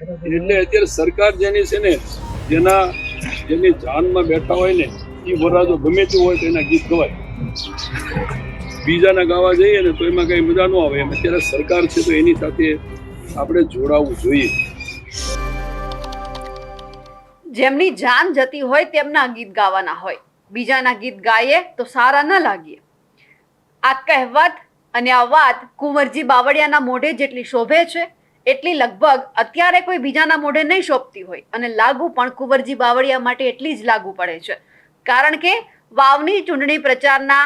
એટલે અત્યારે સરકાર જેની છે ને, જેના, જેની જાનમાં બેઠા હોય ને એ વરરાજો ગમે તે હોય તો એના ગીત ગવાય. બીજાના ગાવા જઈએ ને તો એમાં કંઈ મજા ન આવે. એમ અત્યારે સરકાર છે તો એની સાથે આપણે જોડાવવું જોઈએ. જેમની જાન જતી હોય તેમના ગીત ગાવાના હોય. બીજાના ગીત ગાઈએ તો સારા ન લાગીએ. આ કહેવત અને આ વાત કુંવરજી બાવળિયાના મોઢે જેટલી શોભે છે એટલી લગભગ અત્યારે કોઈ બીજાના મોઢે નહીં શોભતી હોય અને લાગુ પણ કુંવરજી બાવળિયા માટે એટલી જ લાગુ પડે છે. કારણ કે વાવની ચૂંટણી પ્રચારના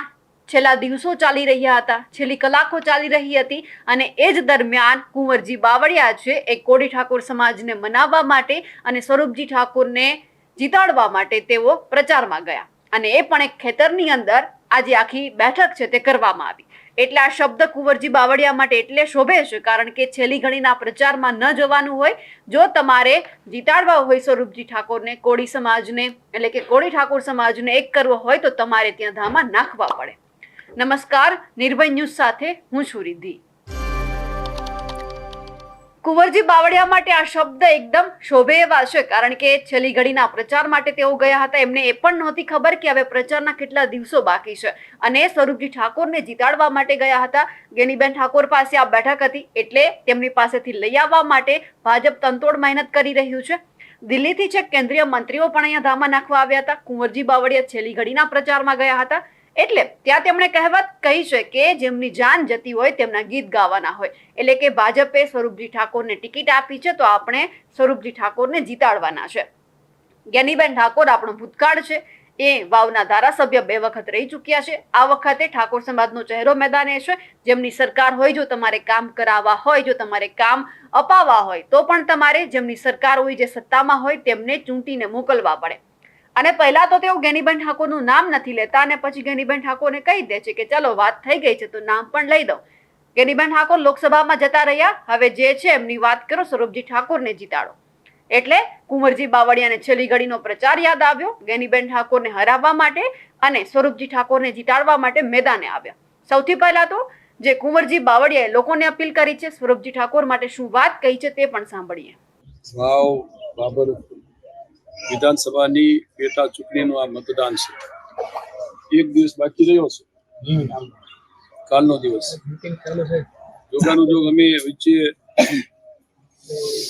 છેલ્લા દિવસો ચાલી રહ્યા હતા, છેલ્લી કલાકો ચાલી રહી હતી અને એ જ દરમિયાન કુંવરજી બાવળિયા છે એ કોડી ઠાકોર સમાજને મનાવવા માટે અને સ્વરૂપજી ઠાકોરને જીતાડવા માટે તેઓ પ્રચારમાં ગયા. અને એ પણ એક ખેતરની અંદર આજે આખી બેઠક છે તે કરવામાં આવી. એટલે આ શબ્દ કુંવરજી બાવળિયા માટે એટલે શોભે છે, કારણ કે છેલ્લી ઘણીના પ્રચારમાં ન જવાનું હોય, જો તમારે જીતાડવા હોય સ્વરૂપજી ઠાકોરને, કોળી સમાજને, એટલે કે કોળી ઠાકોર સમાજને એક કરવો હોય તો તમારે ત્યાં ધામા નાખવા પડે. નમસ્કાર, નિર્ભય ન્યૂઝ સાથે હું છું રિદ્ધિ. કુંવરજી બાવળિયા માટે આ શબ્દ એકદમ શોભે એવા છે, કારણ કે છેલ્લી ઘડીના પ્રચાર માટે તેઓ ગયા હતા. એમને એ પણ નહોતી ખબર કે હવે પ્રચારના કેટલા દિવસો બાકી છે. અને સ્વરૂપજી ઠાકોરને જીતાડવા માટે ગયા હતા. ગેનીબેન ઠાકોર પાસે આ બેઠક હતી, એટલે તેમની પાસેથી લઈ આવવા માટે ભાજપ તંતોડ મહેનત કરી રહ્યું છે. દિલ્હીથી છે કેન્દ્રીય મંત્રીઓ પણ અહીંયા ધામા નાખવા આવ્યા હતા. કુંવરજી બાવળિયા છેલ્લી ઘડીના પ્રચારમાં ગયા હતા. એટલે ત્યાં તેમણે કહેવત કહી છે કે જેમની જાન જતી હોય તેમના ગીત ગાવાના હોય. એટલે કે ભાજપે સ્વરૂપજી ઠાકોરને ટિકિટ આપી છે તો આપણે સ્વરૂપજી ઠાકોરને જીતાડવાના છે. જ્ઞાનીબેન ઠાકોર આપણો ભૂતકાળ છે. એ વાવના ધારાસભ્ય બે વખત રહી ચૂક્યા છે. આ વખતે ઠાકોર સમાજનો ચહેરો મેદાને છે. જેમની સરકાર હોય જો તમારે કામ કરાવવા હોય, જો તમારે કામ અપાવવા હોય, તો પણ તમારે જેમની સરકાર હોય જે સત્તામાં હોય તેમને ચૂંટીને મોકલવા પડે. અને પહેલા તો તેઓ ગેનીબેન ઠાકોરનું નામ નથી લેતા અને પછી ગેનીબેન ઠાકોરને કહી દે છે કે ચલો વાત થઈ ગઈ છે તો નામ પણ લઈ દો ગેનીબેન ઠાકોર લોકસભામાં જતા રહ્યા. હવે જે છે એમની વાત કરો સ્વરૂપજી ઠાકોરને જીતાડો. એટલે કુંવરજી બાવળિયાને છેલ્લી ઘડીનો પ્રચાર યાદ આવ્યો. ગેનીબેન ઠાકોરને હરાવવા માટે અને સ્વરૂપજી ઠાકોરને જીતાડવા માટે મેદાને આવ્યા. સૌથી પહેલા તો જે કુંવરજી બાવળિયાએ લોકોને અપીલ કરી છે સ્વરૂપજી ઠાકોર માટે શું વાત કહી છે તે પણ સાંભળીએ. વાવ, બાબર. વિધાનસભાની પેટા ચૂંટણીનું આ મતદાન છે. એક દિવસ બાકી રહ્યો છે. કાલનો દિવસ. જોગાનું જોગ અમે વચ્ચે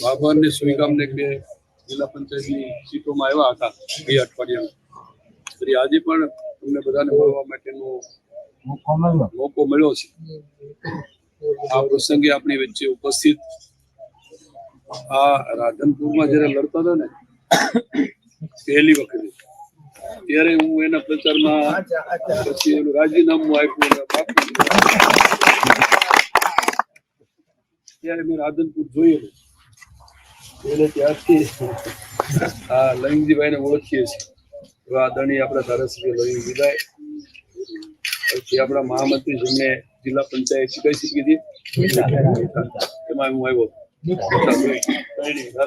બાબર ને સુઈગામને બે જિલ્લા પંચાયતની સીટોમાં આવ્યા હતા બે અઠવાડિયામાં. ફરી આજે પણ અમને બધાને મળવા માટેનો મોકો મળ્યો છે. આ પ્રસંગે આપણી વચ્ચે ઉપસ્થિત આ રાધનપુરમાં જ્યારે લડતા હતા ને પહેલી વખતે ત્યારે હું એના પ્રચારમાં પછી એનું રાજીનામું આપ્યું ત્યારે મેં રાધનપુર જોયેલું. એટલે ત્યારથી આ લવિંગજીભાઈને ઓળખીએ છીએ. આદરણીય આપણા ધારાસભ્ય લવિંગ પછી આપણા મહામંત્રી જેમને જિલ્લા પંચાયત કઈ શીખી હતી? એમાં હું આવ્યો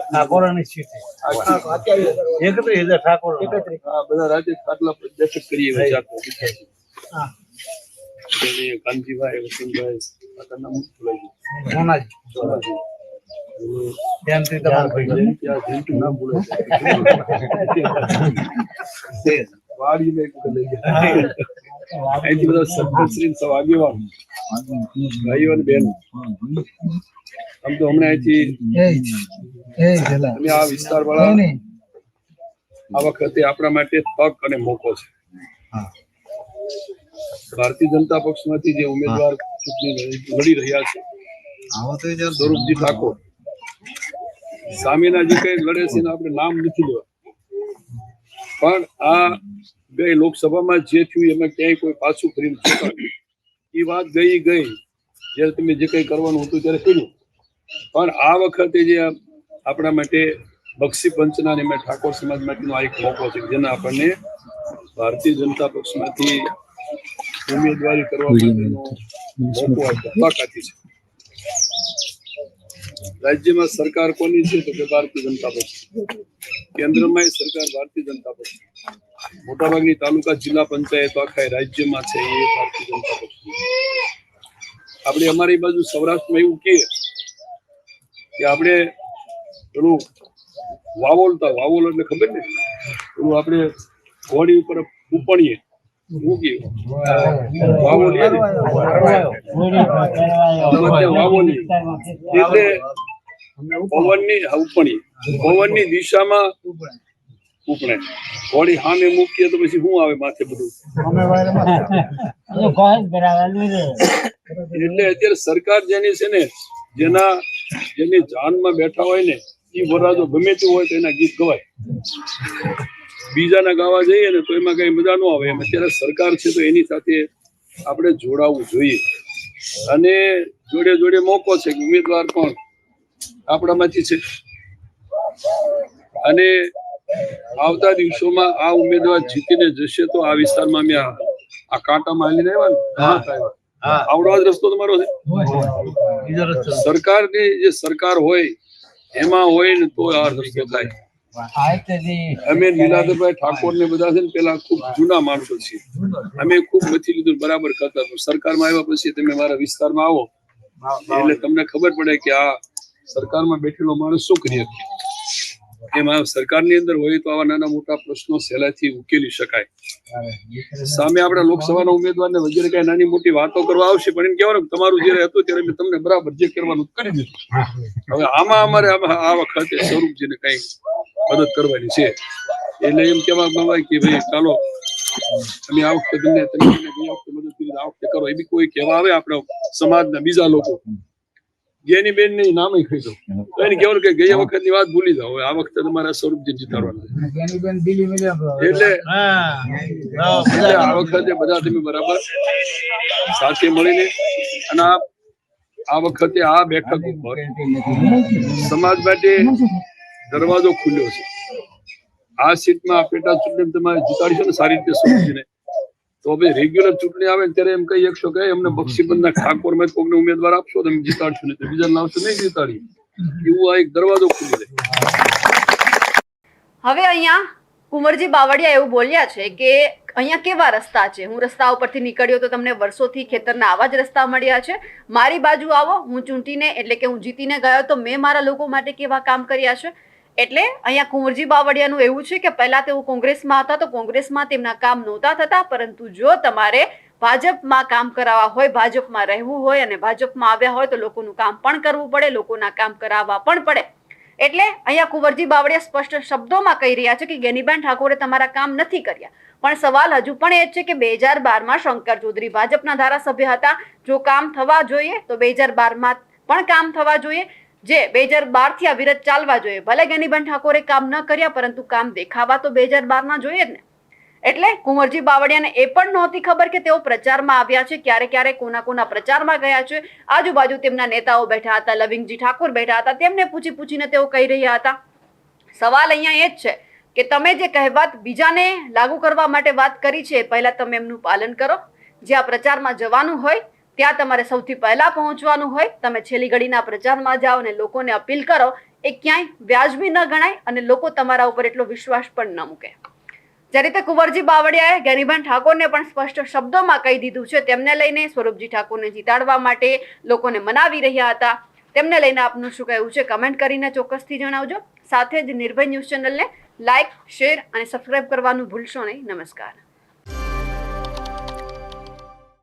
ઠાકોરની હજાર ઠાકોર બધા રાજ્ય ખાટલા પર દર્શક કરીએ કાનજીભાઈ વસંતભાઈ કાકાના મુખ ભૂલાઈ ધ્યાનથી તમારે નામ ભૂલાય વાડીને લઈ અહીંથી બધા ને સૌ આગેવાન. ભાઈઓ અને બહેનો. આમ તો હમણાં અહીંથી અમે આ વિસ્તાર વાળા આ વખતે આપણા માટે તક અને મોકો છે. ભારતીય જનતા પક્ષમાંથી જે ઉમેદવાર ચૂંટણી લડી- રહ્યા છે સ્વરૂપજી ઠાકોર. સામેના જે કઈ લડે છે આપણે નામ નથી લેવા. પણ આ ગઈ લોકસભામાં જે થયું એમાં ક્યાંય કોઈ પાછું ફરીને. એ વાત ગઈ ગઈ. જ્યારે તમે જે કંઈ કરવાનું હતું ત્યારે કર્યું. પણ આ વખતે જે આપણા માટે બક્ષી પંચના અને ઠાકોર સમાજ માટેનો આ એક મોકો છે જેના આપણને ભારતીય જનતા પક્ષમાંથી ઉમેદવારી કરવા માટેનો મોકો આપ્યો છે. રાજ્યમાં સરકાર કોની છે તો કે ભારતીય જનતા પક્ષ. કેન્દ્રમાં સરકાર ભારતીય જનતા પક્ષ મોટાભાગની તાલુકા જિલ્લા પંચાયતો આખા રાજ્યમાં છે એ ભારતીય જનતા પક્ષ આપણે અમારી બાજુ સૌરાષ્ટ્રમાં એવું કહીએ કે આપણે પેલું વાવોલતા વાવોલ એટલે ખબર ને? પેલું આપણે ઘોડી ઉપર ઉપણીએ વાવોલી. એટલે પવનની ઉપણી પવનની દિશામાં ઉપણે. સામે મૂકીએ તો પછી શું આવે માથે બધું? એટલે અત્યારે સરકાર જેની છે ને જેના જેની જાનમાં બેઠા હોય ને એ વરાજો ગમે તે હોય તો એના ગીત ગવાય. બીજાના ગાવા જઈએ ને તો એમાં કઈ મજા ન આવે. એમ અત્યારે સરકાર છે તો એની સાથે આપણે જોડાવવું જોઈએ. અને જોડે જોડે મોકો છે કે ઉમેદવાર કોણ? આપણામાંથી છે. અને આવતા દિવસોમાં આ ઉમેદવાર જીતીને જશે તો આ વિસ્તારમાં અમે આ કાંટામાં હાલીને આવ્યા ને? આવડો જ રસ્તો તમારો છે? સરકારની જે સરકાર હોય એમાં હોય ને તો આ રસ્તો થાય. અમે લીલાધરભાઈ ઠાકોર ને બધા છે ને પેલા ખૂબ જૂના માણસો છીએ. અમે ખૂબ મથી લીધું બરાબર કરતા. સરકારમાં આવ્યા પછી તમે મારા વિસ્તારમાં આવો. એટલે તમને ખબર પડે કે આ સરકારમાં બેઠેલો માણસ શું કરી શકે એમાં સરકારની અંદર હોય તો આવા નાના મોટા પ્રશ્નો સહેલાથી ઉકેલી શકાય. સામે આપણા લોકસભાના ઉમેદવારને વગેરે કઈ નાની મોટી વાતો કરવા આવશે, પણ એમ કહેવાનું તમારું જયારે હતું ત્યારે મેં તમને બરાબર જે કરવાનું કરી દીધું. હવે આમાં અમારે આ વખતે સ્વરૂપજીને કઈ મદદ કરવાની છે. એટલે એમ કહેવા માંગે કે ભાઈ ચાલો, તમે આ વખતે તમને, તમે અમને વખતે મદદ કરી, આ વખતે કરો. એ બી કોઈ કહેવા આવે આપણા સમાજના બીજા લોકો. જેની બેનની નામ કહી દો તો એને કેવું કે ગયા વખતની વાત ભૂલી જાઓ. આ વખતે તમારા સ્વરૂપજી જીતાડવાના. એટલે આ વખતે બધા તમે બરાબર સાથે મળીને અને આ આ વખતે આ બેઠક ઉપર સમાજ માટે દરવાજો ખુલ્યો છે. આ સીટમાં પેટા ચૂંટણી તમારે જીતાડીશું ને સારી રીતે સમજીને તો હવે રેગ્યુલર ચૂંટણી આવે ત્યારે એમ કહી શકશો કે અમને બક્ષીબંધના ઠાકોર મેં કોઈને ઉમેદવાર આપશો, તો જીતાડશો, નહીં બીજા લાવશો, નહીં જીતાડી એવું આ એક દરવાજો ખુલી જાય હવે અહીંયા કુંવરજી બાવળિયા એવું બોલ્યા છે કે, અહીંયા કેવા રસ્તા છે? હું રસ્તા ઉપરથી નીકળ્યો તો તમને વર્ષોથી ખેતરના આવા જ રસ્તા મળ્યા છે. મારી બાજુ આવો, હું ચૂંટીને, એટલે કે હું જીતીને ગયો તો મેં મારા લોકો માટે કેવા કામ કર્યા છે? એટલે અહીંયા કુંવરજી બાવળિયાનું એવું છે કે પહેલા તેઓ કોંગ્રેસમાં હતા તો કોંગ્રેસમાં તેમના કામ નહોતા થતા, પરંતુ જો તમારે ભાજપમાં કામ કરાવવા હોય, ભાજપમાં રહેવું હોય અને ભાજપમાં આવ્યા હોય તો લોકોનું કામ પણ કરવું પડે, લોકોના કામ કરાવવા પણ પડે. એટલે અહીંયા કુંવરજી બાવળિયા સ્પષ્ટ શબ્દોમાં કહી રહ્યા છે કે ગેનીબેન ઠાકોરે તમારા કામ નથી કર્યા. પણ સવાલ હજુ પણ એ છે કે બે હજાર બારમાં શંકર ચૌધરી ભાજપના ધારાસભ્ય હતા. જો કામ થવા જોઈએ તો બે હજાર બારમાં પણ કામ થવા જોઈએ. જે બે હજાર બારથી આ વિરત ચાલવા જોઈએ. ભલે ગેનીબેન ઠાકોરે કામ ન કર્યા, પરંતુ કામ દેખાવા તો બે હજાર બારમાં જોઈએ જ ને. એટલે કુંવરજી બાવળિયાને એ પણ નહોતી ખબર કે તેઓ પ્રચારમાં આવ્યા છે, ક્યારે ક્યારે કોના કોના પ્રચારમાં ગયા છે. આજુબાજુ તેમના નેતાઓ બેઠા હતા, લવિંગજી ઠાકોર બેઠા હતા, તેમને પૂછી પૂછીને તેઓ કહી રહ્યા હતા. સવાલ અહીંયા એ જ છે કે તમે જે કહેવત બીજાને લાગુ કરવા માટે વાત કરી છે પહેલા તમે એમનું પાલન કરો. જ્યાં પ્રચારમાં જવાનું હોય ત્યાં તમારે સૌથી પહેલા પહોંચવાનું હોય, તમે છેલ્લી ઘડીના પ્રચારમાં જાઓ અને લોકોને અપીલ કરો, એ ક્યાંય વ્યાજબી ન ગણાય અને લોકો તમારા ઉપર એટલો વિશ્વાસ પણ ન મૂકે. જે રીતે કુંવરજી બાવળિયાએ ગેનીબેન ઠાકોરને પણ સ્પષ્ટ શબ્દોમાં કહી દીધું છે, તેમને લઈને સ્વરૂપજી ઠાકોરને જીતાડવા માટે લોકોને મનાવી રહ્યા હતા. તેમને લઈને આપનું શું કહેવું છે, કમેન્ટ કરીને ચોક્કસથી જણાવજો. સાથે જ નિર્ભય ન્યૂઝ ચેનલને લાઇક શેર અને સબસ્ક્રાઇબ કરવાનું ભૂલશો નહીં. નમસ્કાર.